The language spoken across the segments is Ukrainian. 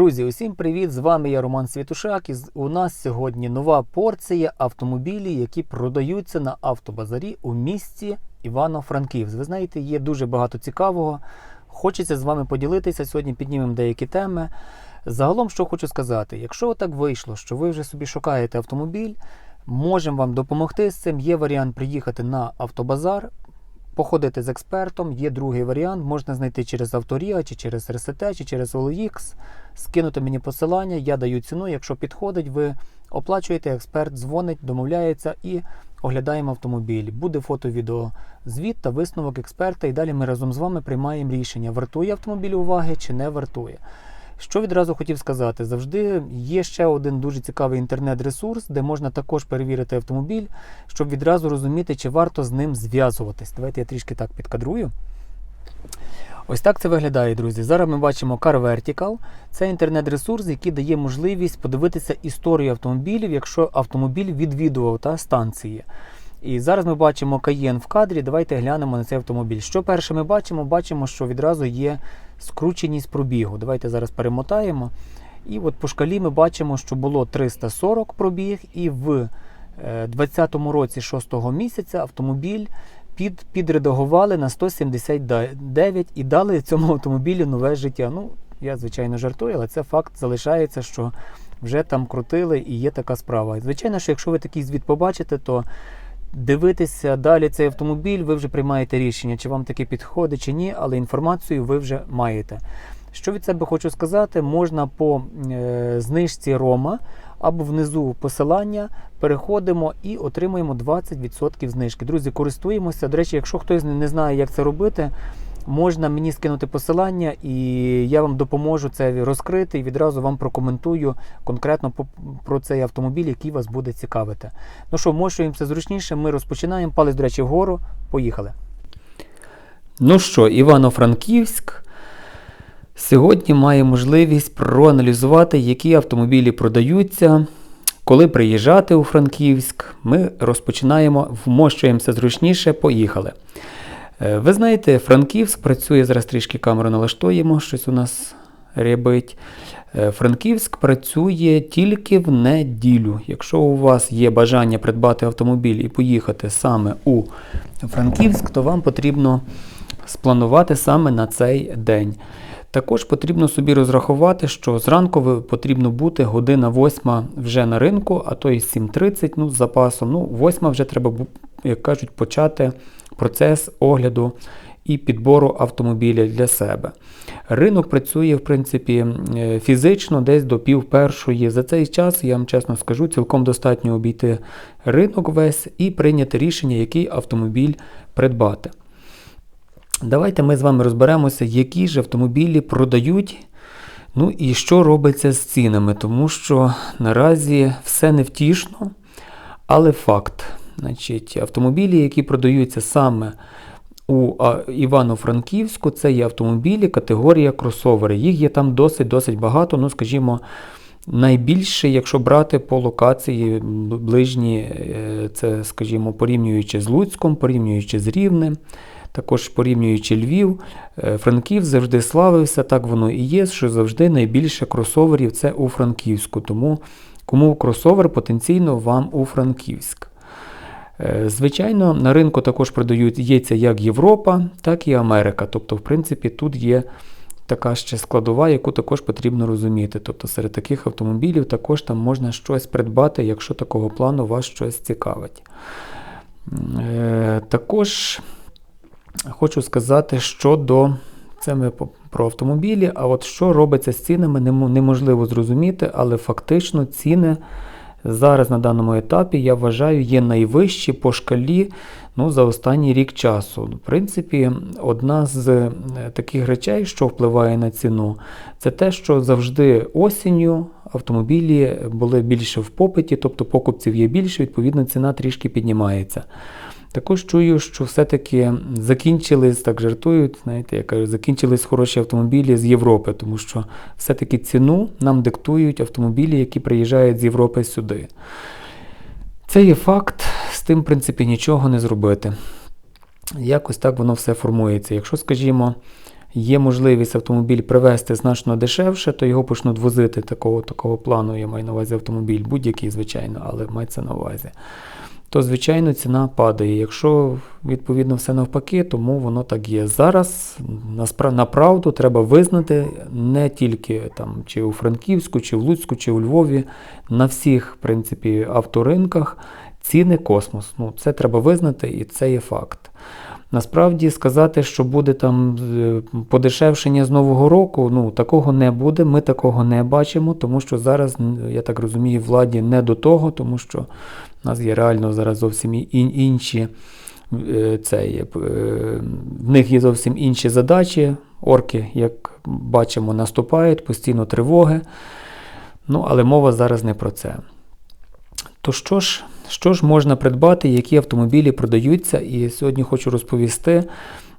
Друзі, усім привіт! З вами я Роман Світушак. І у нас сьогодні нова порція автомобілів, які продаються на автобазарі у місті Івано-Франківськ. Ви знаєте, є дуже багато цікавого. Хочеться з вами поділитися. Сьогодні піднімемо деякі теми. Загалом, що хочу сказати, якщо так вийшло, що ви вже собі шукаєте автомобіль, можемо вам допомогти з цим. Є варіант приїхати на автобазар, походити з експертом. Є другий варіант, можна знайти через Авторія, чи через РСТ, чи через OLX, скинути мені посилання, я даю ціну. Якщо підходить, ви оплачуєте, експерт дзвонить, домовляється і оглядаємо автомобіль. Буде фото-відео звіт та висновок експерта, і далі ми разом з вами приймаємо рішення, вартує автомобіль уваги чи не вартує. Що відразу хотів сказати, завжди є ще один дуже цікавий інтернет-ресурс, де можна також перевірити автомобіль, щоб відразу розуміти, чи варто з ним зв'язуватись. Давайте я трішки так підкадрую. Ось так це виглядає, друзі. Зараз ми бачимо Car Vertical. Це інтернет-ресурс, який дає можливість подивитися історію автомобілів, якщо автомобіль відвідував та станції. І зараз ми бачимо Cayenne в кадрі. Давайте глянемо на цей автомобіль. Що перше ми бачимо? Бачимо, що відразу є скрученість пробігу. Давайте зараз перемотаємо. І от по шкалі ми бачимо, що було 340 пробіг, і в 2020 році 6 місяця автомобіль під, підредагували на 179 і дали цьому автомобілю нове життя. Ну, я звичайно жартую, але це факт залишається, що вже там крутили і є така справа. Звичайно, що якщо ви такий звіт побачите, то дивитися далі цей автомобіль, ви вже приймаєте рішення, чи вам таке підходить, чи ні, але інформацію ви вже маєте. Що від себе хочу сказати, можна по е, знижці Рома або внизу посилання переходимо і отримуємо 20% знижки. Друзі, користуємося. До речі, якщо хтось не знає, як це робити, можна мені скинути посилання, і я вам допоможу це розкрити і відразу вам прокоментую конкретно про цей автомобіль, який вас буде цікавити. Ну що, вмощуємося зручніше, ми розпочинаємо. Палець, до речі, вгору. Поїхали. Ну що, Івано-Франківськ. Сьогодні має можливість проаналізувати, які автомобілі продаються. Коли приїжджати у Франківськ, ми розпочинаємо, вмощуємося зручніше, поїхали. Е, Ви знаєте, Франківськ працює, зараз трішки камеру налаштуємо, щось у нас рябить. Е, Франківськ працює тільки в неділю. Якщо у вас є бажання придбати автомобіль і поїхати саме у Франківськ, то вам потрібно спланувати саме на цей день. Також потрібно собі розрахувати, що зранку потрібно бути година 8 вже на ринку, а то і 7.30 ну, з запасом. Ну, 8 вже треба, як кажуть, почати процес огляду і підбору автомобіля для себе. Ринок працює, в принципі, е, фізично десь до пів першої. За цей час, я вам чесно скажу, цілком достатньо обійти ринок весь і прийняти рішення, який автомобіль придбати. Давайте ми з вами розберемося, які ж автомобілі продають. Ну і що робиться з цінами, тому що наразі все невтішно, але факт. Значить, автомобілі, які продаються саме у Івано-Франківську, це є автомобілі категорія кросовери. Їх є там досить-досить багато. Ну, скажімо, найбільше, якщо брати по локації ближні, е, це, скажімо, порівнюючи з Луцьком, порівнюючи з Рівнем. Також порівнюючи Львів, е, Франківськ завжди славився, так воно і є, що завжди найбільше кросоверів це у Франківську. Тому кому кросовер потенційно вам у Франківськ. Е, Звичайно, на ринку також продається як Європа, так і Америка. Тобто, в принципі, тут є така ще складова, яку також потрібно розуміти. Тобто серед таких автомобілів також там можна щось придбати, якщо такого плану вас щось цікавить. Е, Також хочу сказати щодо. Це ми про автомобілі, а от що робиться з цінами, неможливо зрозуміти, але фактично ціни зараз на даному етапі, я вважаю, є найвищі по шкалі ну, за останній рік часу. В принципі, одна з е, таких речей, що впливає на ціну, це те, що завжди осінню автомобілі були більше в попиті, тобто покупців є більше, відповідно, ціна трішки піднімається. Також чую, що все-таки закінчились, так жартують, знаєте, я кажу, закінчились хороші автомобілі з Європи, тому що все-таки ціну нам диктують автомобілі, які приїжджають з Європи сюди. Це є факт, з тим, в принципі, нічого не зробити. Якось так воно все формується. Якщо, скажімо, є можливість автомобіль привезти значно дешевше, то його почнуть возити такого, такого плану, я маю на увазі автомобіль, будь-який, звичайно, але мається на увазі. То, звичайно, ціна падає. Якщо відповідно все навпаки, тому воно так є. Зараз направду треба визнати не тільки там, чи у Франківську, чи в Луцьку, чи у Львові, на всіх в принципі, авторинках ціни космос. Ну, це треба визнати, і це є факт. Насправді сказати, що буде там е, подешевшення з Нового року, ну такого не буде. Ми такого не бачимо, тому що зараз, я так розумію, владі не до того, тому що в нас є реально зараз зовсім інші. е, Це є, е, в них є зовсім інші задачі. Орки, як бачимо, наступають, постійно тривоги. Ну, але мова зараз не про це. То що ж, що ж можна придбати, які автомобілі продаються? І сьогодні хочу розповісти,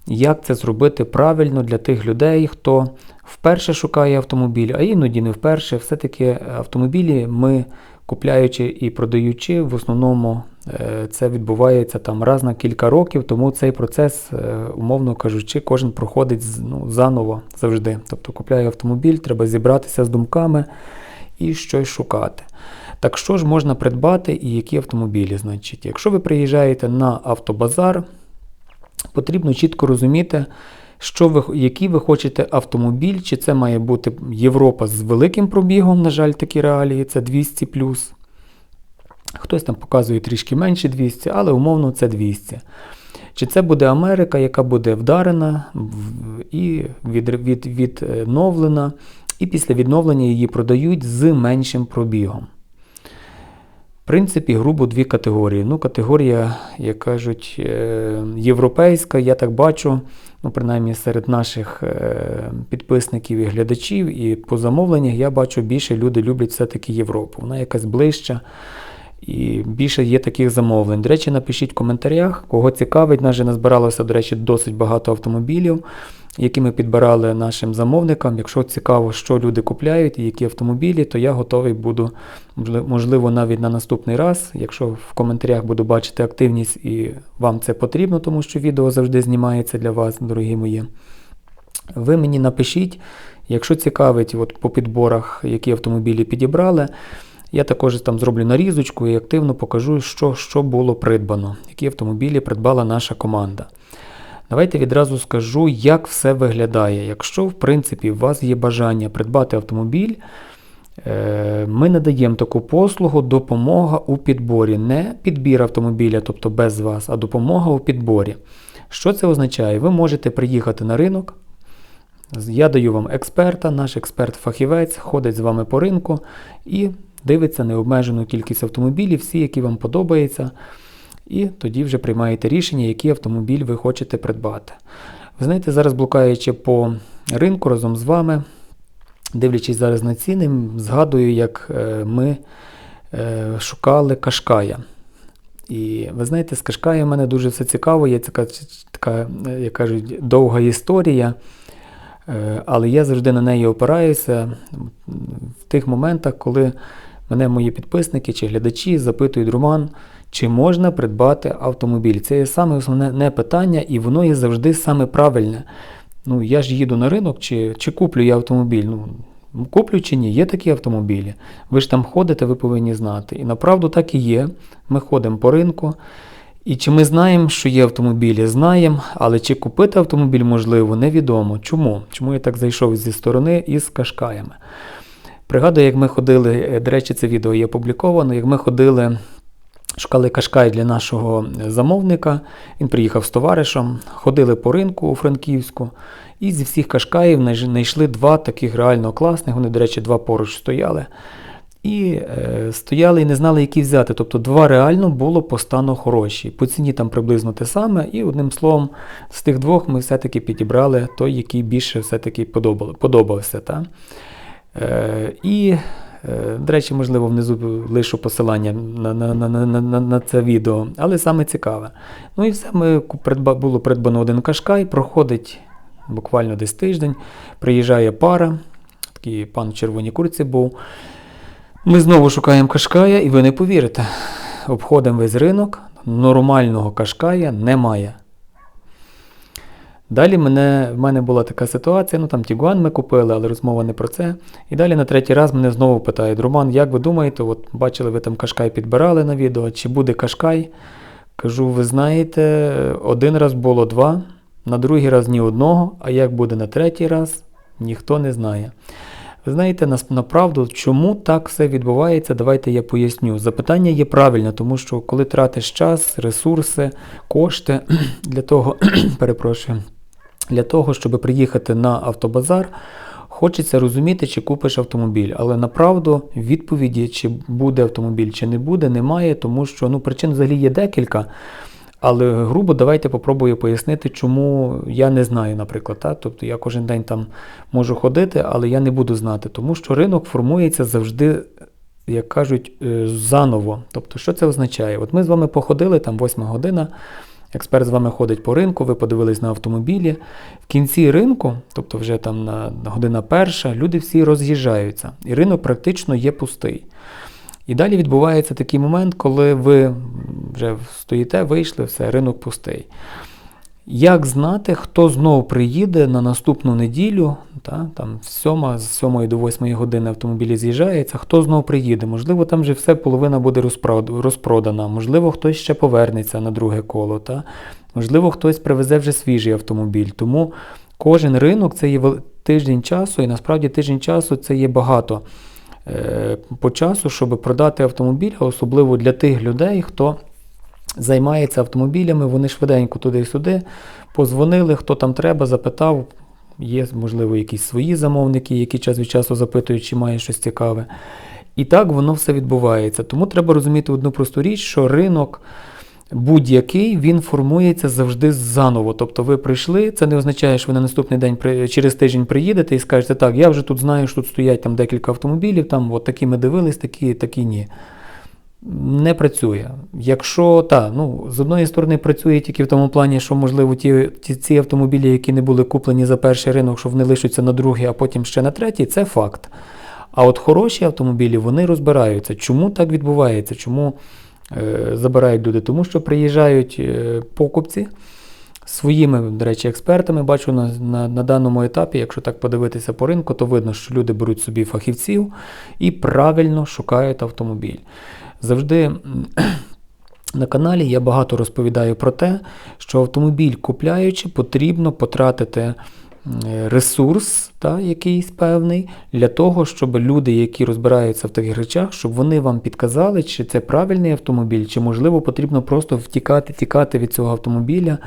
як це зробити правильно для тих людей, хто вперше шукає автомобіль, а іноді не вперше. Все-таки автомобілі ми, купляючи і продаючи, в основному е, це відбувається там раз на кілька років, тому цей процес, е, умовно кажучи, кожен проходить ну, заново завжди. Тобто купляє автомобіль, треба зібратися з думками і щось шукати. Так що ж можна придбати і які автомобілі? Значить, якщо ви приїжджаєте на автобазар, потрібно чітко розуміти, що ви, який ви хочете автомобіль, чи це має бути Європа з великим пробігом, на жаль, такі реалії, це 200 Хтось там показує трішки менше 200, але умовно це 200. Чи це буде Америка, яка буде вдарена і від, від, відновлена, і після відновлення її продають з меншим пробігом. В принципі, грубо дві категорії. Ну, категорія, як кажуть, е, європейська, я так бачу, ну, принаймні серед наших е, підписників і глядачів, і по замовленнях я бачу, більше люди люблять все-таки Європу. Вона якась ближча. І більше є таких замовлень. До речі, напишіть в коментарях, кого цікавить. Нас же назбиралося, до речі, досить багато автомобілів, які ми підбирали нашим замовникам. Якщо цікаво, що люди купляють і які автомобілі, то я готовий буду, можливо, навіть на наступний раз. Якщо в коментарях буду бачити активність і вам це потрібно, тому що відео завжди знімається для вас, дорогі мої. Ви мені напишіть, якщо цікавить от по підборах, які автомобілі підібрали. Я також там зроблю нарізочку і активно покажу, що, що було придбано, які автомобілі придбала наша команда. Давайте відразу скажу, як все виглядає. Якщо, в принципі, у вас є бажання придбати автомобіль, е, ми надаємо таку послугу допомога у підборі. Не підбір автомобіля, тобто без вас, а допомога у підборі. Що це означає? Ви можете приїхати на ринок. Я даю вам експерта, наш експерт-фахівець ходить з вами по ринку і дивиться необмежену кількість автомобілів, всі, які вам подобаються, і тоді вже приймаєте рішення, який автомобіль ви хочете придбати. Ви знаєте, зараз блукаючи по ринку разом з вами, дивлячись зараз на ціни, згадую, як е, ми е, шукали Кашкая. І ви знаєте, з Кашкая в мене дуже все цікаво, є така, така е, як кажуть, довга історія. Але я завжди на неї опираюся в тих моментах, коли мене мої підписники чи глядачі запитують Роман, чи можна придбати автомобіль. Це є саме основне не питання, і воно є завжди саме правильне. Ну, я ж їду на ринок, чи, чи куплю я автомобіль. Ну, куплю чи ні, є такі автомобілі. Ви ж там ходите, ви повинні знати. І направду так і є. Ми ходимо по ринку. І чи ми знаємо, що є автомобілі? Знаємо, але чи купити автомобіль можливо, невідомо. Чому? Чому я так зайшов зі сторони із кашкаями? Пригадую, як ми ходили, е, до речі, це відео є опубліковано, як ми ходили, шукали кашкай для нашого замовника. Він приїхав з товаришем, ходили по ринку у Франківську, і зі всіх кашкаїв знайшли два таких реально класних. Вони, до речі, два поруч стояли. І е, стояли і не знали, які взяти. Тобто два реально було по стану хороші. По ціні там приблизно те саме, і одним словом, з тих двох ми все-таки підібрали той, який більше все-таки подобався. Та? Е, і, е, до речі, можливо, внизу лишу посилання на, на, на, на, на, це відео, але саме цікаве. Ну і все, ми було придбано один кашкай, проходить буквально десь тиждень, приїжджає пара, такий пан в червоній курці був. Ми знову шукаємо кашкая, і ви не повірите. Обходимо весь ринок, нормального кашкая немає. Далі мене, в мене була така ситуація, ну там Тігуан ми купили, але розмова не про це. І далі на третій раз мене знову питають: Роман, як ви думаєте, от бачили, ви там Кашкай підбирали на відео, чи буде Кашкай? Кажу, ви знаєте, один раз було два, на другий раз ні одного, а як буде на третій раз, ніхто не знає. Ви знаєте, нас- направду, чому так все відбувається, давайте я поясню. Запитання є правильне, тому що коли тратиш час, ресурси, кошти для того, перепрошую, для того, щоб приїхати на автобазар, хочеться розуміти, чи купиш автомобіль. Але направду відповіді, чи буде автомобіль, чи не буде, немає, тому що ну, причин взагалі є декілька. Але грубо давайте попробую пояснити, чому я не знаю, наприклад. Та? Тобто я кожен день там можу ходити, але я не буду знати, тому що ринок формується завжди, як кажуть, е, заново. Тобто, що це означає? От ми з вами походили, там 8 година. Експерт з вами ходить по ринку, ви подивились на автомобілі. В кінці ринку, тобто вже там на на година перша, люди всі роз'їжджаються, і ринок практично є пустий. І далі відбувається такий момент, коли ви вже стоїте, вийшли, все, ринок пустий. Як знати, хто знов приїде на наступну неділю, та, там 7, з 7 до 8 години автомобілі з'їжджається, хто знов приїде? Можливо, там вже все половина буде розпродана, можливо, хтось ще повернеться на друге коло, та? можливо, хтось привезе вже свіжий автомобіль. Тому кожен ринок це є тиждень часу, і насправді тиждень часу це є багато е, по часу, щоб продати автомобіль, особливо для тих людей, хто займається автомобілями, вони швиденько туди-сюди позвонили, хто там треба, запитав. Є, можливо, якісь свої замовники, які час від часу запитують, чи має щось цікаве. І так воно все відбувається. Тому треба розуміти одну просту річ, що ринок будь-який він формується завжди заново. Тобто ви прийшли, це не означає, що ви на наступний день через тиждень приїдете і скажете, так, я вже тут знаю, що тут стоять там декілька автомобілів, там от такі ми дивились, такі, такі ні не працює. Якщо та, ну, з одної сторони працює тільки в тому плані, що, можливо, ті, ті, ці автомобілі, які не були куплені за перший ринок, що вони лишаться на другий, а потім ще на третій, це факт. А от хороші автомобілі вони розбираються. Чому так відбувається? Чому е, забирають люди? Тому що приїжджають е, покупці своїми, до речі, експертами. Бачу на, на, на даному етапі, якщо так подивитися по ринку, то видно, що люди беруть собі фахівців і правильно шукають автомобіль. Завжди на каналі я багато розповідаю про те, що автомобіль купляючи, потрібно потратити ресурс та, якийсь певний для того, щоб люди, які розбираються в таких речах, щоб вони вам підказали, чи це правильний автомобіль, чи можливо потрібно просто втікати, тікати від цього автомобіля,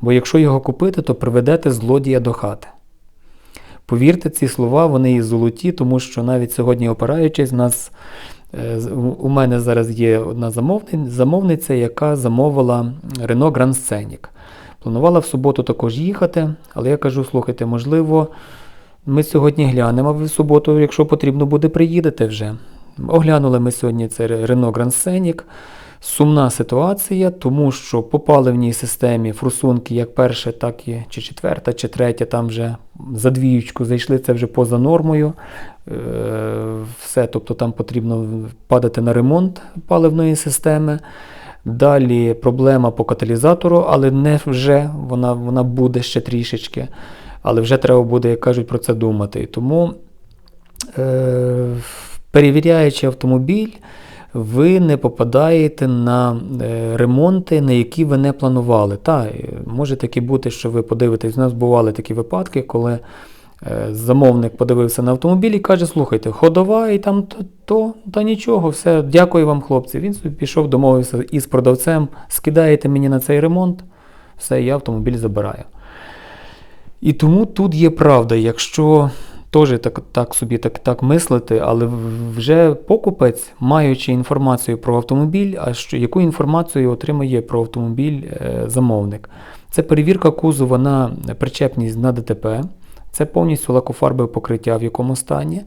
бо якщо його купити, то приведете злодія до хати. Повірте, ці слова вони і золоті, тому що навіть сьогодні опираючись, нас, е, з- у- у мене зараз є одна замовниця, яка замовила Renault Grand Scenic. Планувала в суботу також їхати, але я кажу, слухайте, можливо, ми сьогодні глянемо, в суботу, якщо потрібно буде, приїдете вже. Оглянули ми сьогодні це Renault Grand Scenic. Сумна ситуація, тому що попали в ній системі форсунки як перша, так і чи четверта, чи третя, там вже за двіючку зайшли, це вже поза нормою. Е, Все, тобто там потрібно падати на ремонт паливної системи. Далі проблема по каталізатору, але не вже, вона, вона буде ще трішечки. Але вже треба буде, як кажуть, про це думати. Тому, е, перевіряючи автомобіль, ви не попадаєте на е, ремонти, на які ви не планували. Та, може таки бути, що ви подивитесь, у нас бували такі випадки, коли замовник подивився на автомобіль і каже: слухайте, ходова і там то, то та нічого, все, дякую вам, хлопці. Він собі пішов, домовився із продавцем, скидаєте мені на цей ремонт, все, я автомобіль забираю. І тому тут є правда, якщо теж так, так собі так, так мислити, але вже покупець, маючи інформацію про автомобіль, а що, яку інформацію отримає про автомобіль е, замовник? Це перевірка кузова на причепність на ДТП, це повністю лакофарбове покриття, в якому стані.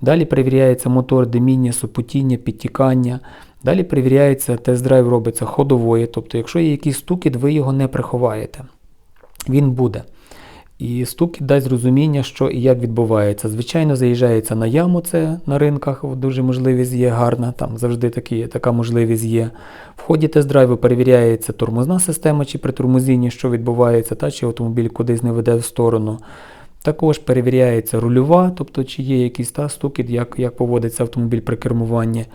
Далі перевіряється мотор, диміння, супутіння, підтікання. Далі перевіряється тест-драйв робиться ходової, тобто, якщо є якийсь стукіт, ви його не приховаєте. Він буде. І стукіт дасть зрозуміння, що і як відбувається. Звичайно, заїжджається на яму, це на ринках дуже можливість є гарна, там завжди такі, така можливість є. В ході тест-драйву перевіряється тормозна система, чи при тормозінні, що відбувається, та чи автомобіль кудись не веде в сторону. Також перевіряється рульова, тобто чи є якийсь та стукіт, як, як поводиться автомобіль при кермуванні.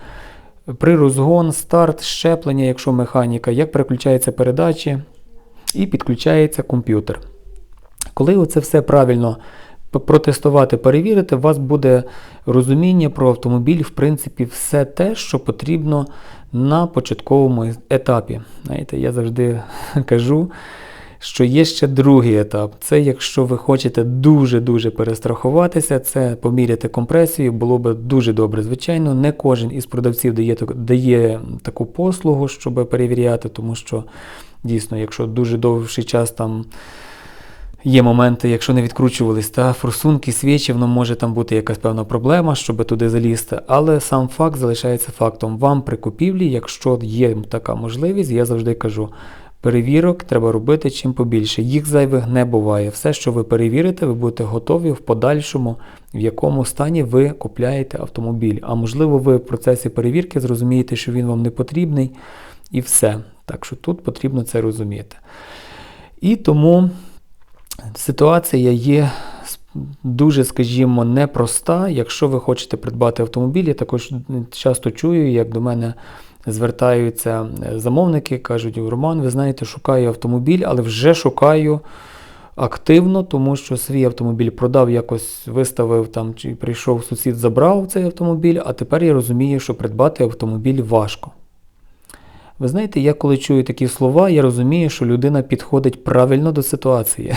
При розгон, старт, щеплення, якщо механіка, як переключаються передачі і підключається комп'ютер. Коли оце все правильно протестувати, перевірити, у вас буде розуміння про автомобіль, в принципі, все те, що потрібно на початковому етапі. Знаєте, я завжди кажу, що є ще другий етап. Це якщо ви хочете дуже-дуже перестрахуватися, це поміряти компресію, було би дуже добре. Звичайно, не кожен із продавців дає, дає таку послугу, щоб перевіряти, тому що дійсно, якщо дуже довший час там. Є моменти, якщо не відкручувались та форсунки, свічі, воно може там бути якась певна проблема, щоб туди залізти. Але сам факт залишається фактом. Вам при купівлі, якщо є така можливість, я завжди кажу, перевірок треба робити чим побільше. Їх зайвих не буває. Все, що ви перевірите, ви будете готові в подальшому, в якому стані ви купляєте автомобіль. А можливо, ви в процесі перевірки зрозумієте, що він вам не потрібний, і все. Так що тут потрібно це розуміти. І тому ситуація є дуже, скажімо, непроста. Якщо ви хочете придбати автомобіль, я також часто чую, як до мене звертаються е, замовники, кажуть, Роман, ви знаєте, шукаю автомобіль, але вже шукаю активно, тому що свій автомобіль продав, якось виставив там, чи прийшов сусід, забрав цей автомобіль, а тепер я розумію, що придбати автомобіль важко. Ви знаєте, я коли чую такі слова, я розумію, що людина підходить правильно до ситуації.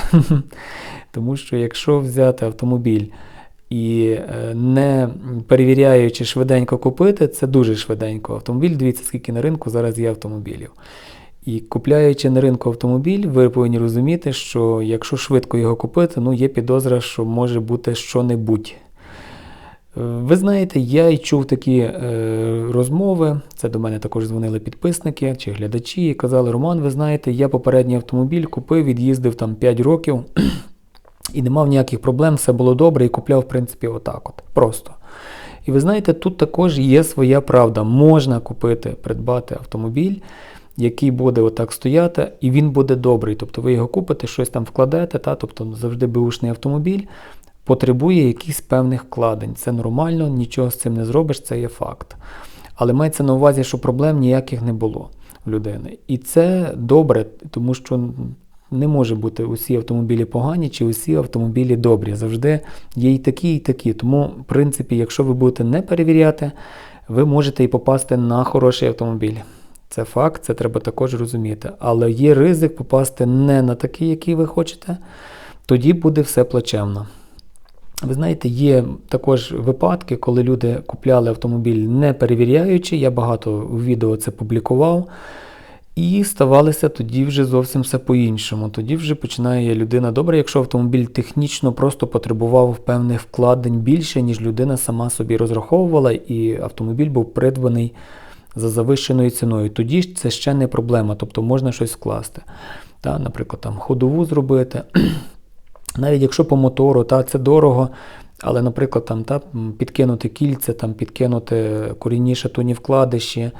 Тому що якщо взяти автомобіль і е, не перевіряючи швиденько купити, це дуже швиденько. Автомобіль, дивіться, скільки на ринку зараз є автомобілів. І купляючи на ринку автомобіль, ви повинні розуміти, що якщо швидко його купити, ну є підозра, що може бути що-небудь. Е, Ви знаєте, я й чув такі е, розмови. Це до мене також дзвонили підписники чи глядачі і казали: Роман, ви знаєте, я попередній автомобіль купив, від'їздив там 5 років і не мав ніяких проблем, все було добре і купляв, в принципі, отак от. Просто. І ви знаєте, тут також є своя правда. Можна купити, придбати автомобіль, який буде отак стояти, і він буде добрий. Тобто ви його купите, щось там вкладете, та, тобто завжди беушний автомобіль потребує якихось певних вкладень. Це нормально, нічого з цим не зробиш, це є факт. Але мається на увазі, що проблем ніяких не було в людини. І це добре, тому що не може бути усі автомобілі погані чи усі автомобілі добрі. Завжди є і такі, і такі. Тому, в принципі, якщо ви будете не перевіряти, ви можете і попасти на хороший автомобіль. Це факт, це треба також розуміти. Але є ризик попасти не на такий, який ви хочете, тоді буде все плачевно. Ви знаєте, є також випадки, коли люди купляли автомобіль не перевіряючи. Я багато у відео це публікував. І ставалося тоді вже зовсім все по-іншому. Тоді вже починає людина добре, якщо автомобіль технічно просто потребував певних вкладень більше, ніж людина сама собі розраховувала, і автомобіль був придбаний за завищеною ціною. Тоді ж це ще не проблема, тобто можна щось вкласти. Та, наприклад, там ходову зробити. Навіть якщо по мотору, та, це дорого, але, наприклад, там, та, підкинути кільця, там, підкинути корінні шатуні вкладиші,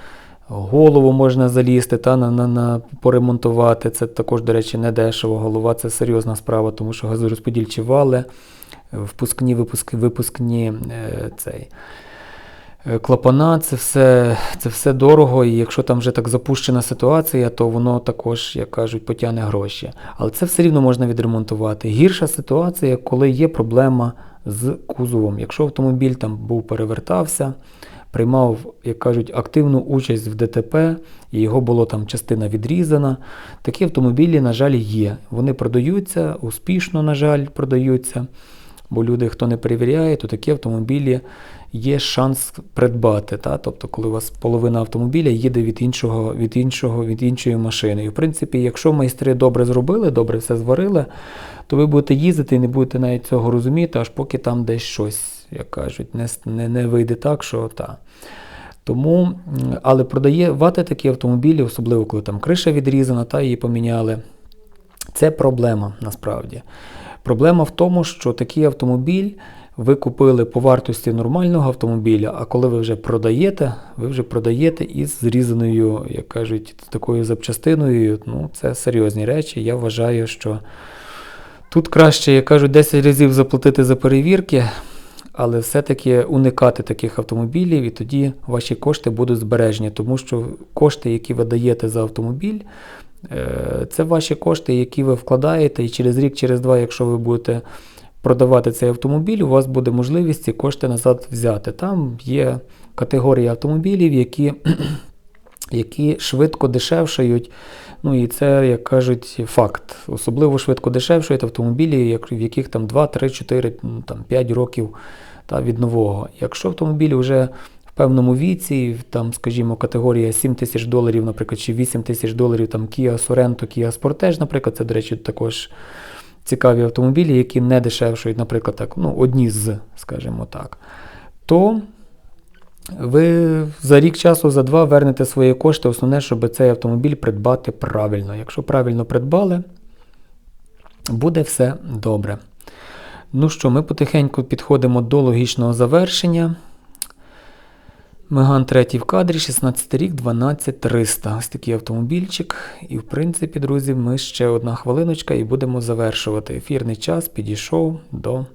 голову можна залізти, та, на, на, на, поремонтувати. Це також, до речі, не дешево. Голова це серйозна справа, тому що газорозподільчі вали, впускні, випуск, випускні е, цей. Е, Клапана це все, це все дорого, і якщо там вже так запущена ситуація, то воно також, як кажуть, потягне гроші. Але це все рівно можна відремонтувати. Гірша ситуація, коли є проблема з кузовом. Якщо автомобіль там був перевертався, приймав, як кажуть, активну участь в ДТП, і його було там частина відрізана. Такі автомобілі, на жаль, є. Вони продаються, успішно, на жаль, продаються. Бо люди, хто не перевіряє, то такі автомобілі є шанс придбати. Та? Тобто, коли у вас половина автомобіля їде від іншого, від іншого, від іншої машини. І в принципі, якщо майстри добре зробили, добре все зварили, то ви будете їздити і не будете навіть цього розуміти, аж поки там десь щось, як кажуть, не, не, не вийде так, що та. Тому, але продавати такі автомобілі, особливо коли там криша відрізана, та її поміняли. Це проблема насправді. Проблема в тому, що такий автомобіль ви купили по вартості нормального автомобіля, а коли ви вже продаєте, ви вже продаєте із зрізаною, як кажуть, такою запчастиною. Ну, це серйозні речі. Я вважаю, що тут краще, як кажуть, 10 разів заплатити за перевірки, але все-таки уникати таких автомобілів, і тоді ваші кошти будуть збережені, тому що кошти, які ви даєте за автомобіль, е, це ваші кошти, які ви вкладаєте, і через рік, через два, якщо ви будете продавати цей автомобіль, у вас буде можливість ці кошти назад взяти. Там є категорії автомобілів, які, які швидко дешевшають. Ну і це, як кажуть, факт. Особливо швидко дешевшують автомобілі, в яких там 2, 3, 4, ну, там, 5 років та, від нового. Якщо автомобіль вже в певному віці, там, скажімо, категорія 7 тисяч доларів, наприклад, чи 8 тисяч доларів, там Kia Sorento, Kia Sportage, наприклад, це, до речі, також цікаві автомобілі, які не дешевшують, наприклад, так, ну, одні з, скажімо так, то ви за рік часу, за два вернете свої кошти. Основне, щоб цей автомобіль придбати правильно. Якщо правильно придбали, буде все добре. Ну що, ми потихеньку підходимо до логічного завершення. Меган третій в кадрі, 16 рік, 12300. Ось такий автомобільчик. І, в принципі, друзі, ми ще одна хвилиночка і будемо завершувати. Ефірний час підійшов до,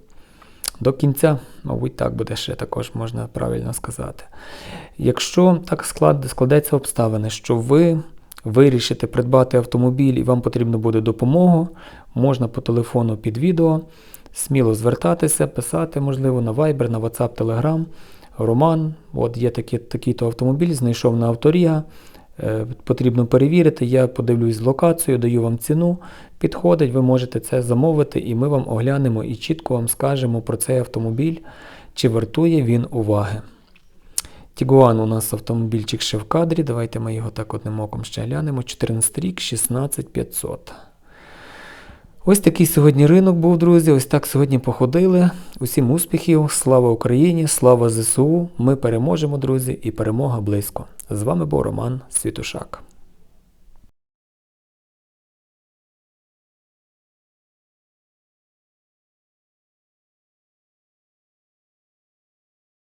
до кінця. Мабуть, так буде ще також можна правильно сказати. Якщо так склад, складеться обставини, що ви вирішите придбати автомобіль і вам потрібна буде допомога, можна по телефону під відео сміло звертатися, писати, можливо, на Viber, на WhatsApp, Telegram. Роман, от є такий, такий-то автомобіль, знайшов на авторія, потрібно перевірити. Я подивлюсь локацію, даю вам ціну, підходить, ви можете це замовити, і ми вам оглянемо і чітко вам скажемо про цей автомобіль, чи вартує він уваги. Тігуан у нас автомобільчик ще в кадрі. Давайте ми його так одним оком ще глянемо. 14 рік, 16500. Ось такий сьогодні ринок був, друзі. Ось так сьогодні походили. Усім успіхів, слава Україні, слава ЗСУ. Ми переможемо, друзі, і перемога близько. З вами був Роман Світушак.